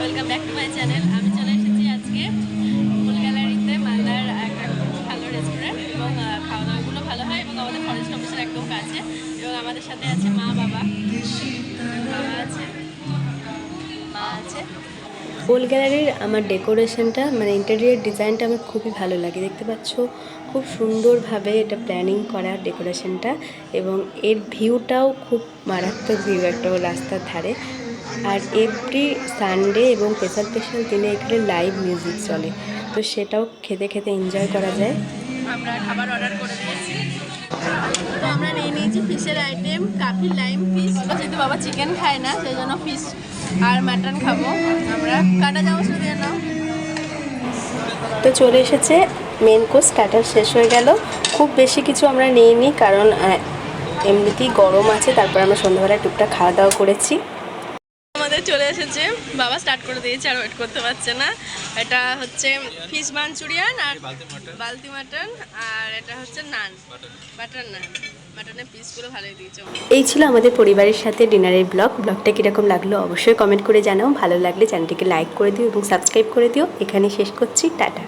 Welcome back to my channel আমি চলে এসেছি আজকে ফুল গ্যালারিতে মালদার খুব ভালো রেস্টুরেন্ট এবং খাওয়া দাওয়াগুলো ভালো হয় এবং আমাদের একদম কাছে এবং আমাদের সাথে আছে মা, বাবা। বাবা আছে। মা আছে। ফুল গ্যালারির আমার ডেকোরেশনটা মানে ইন্টেরিয়ার ডিজাইনটা আমার খুবই ভালো লাগে, দেখতে পাচ্ছ? খুব সুন্দরভাবে এটা প্ল্যানিং করা ডেকোরেশনটা এবং এর ভিউটাও খুব মারাত্মক ভিউ একটা রাস্তার ধারে। আর এভরি সানডে এবং স্পেশাল স্পেশাল দিনে এখানে লাইভ মিউজিক চলে। তো সেটাও খেতে খেতে এনজয় করা যায়। আমরা খাবার অর্ডার করে দিয়েছি। তো আমরা নিয়ে নিয়েছি ফিশের আইটেম কাফি লাইম ফিশ যেহেতু বাবা চিকেন খায় না সেই জন্য ফিশ আর মাটন খাব। আমরা কাটা চামচ দিয়ে নাও। তো চলে এসেছে মেন কোর্স স্টার্টার শেষ হয়ে গেল। খুব বেশি কিছু আমরা নিইনি কারণ এমনিতেই গরম আছে তারপর আমরা সন্ধ্যাবেলায় টুকটাক খাওয়া দাওয়া করেছি। চলে এসেছে। বাবা স্টার্ট করে দিয়েছে, আর ওয়েট করতে পারছে না। এটা হচ্ছে ফিস মাঞ্চুরিয়ান আর বালতি মাটন আর এটা হচ্ছে নান বাটার নান এই ছিল আমাদের পরিবারের সাথে ডিনারের ব্লগ। ব্লগটা কীরকম লাগল অবশ্যই কমেন্ট করে জানাও। ভালো লাগলে চ্যানেলটিকে লাইক করে দিও এবং সাবস্ক্রাইব করে দিও। এখানে শেষ করছি। টাটা।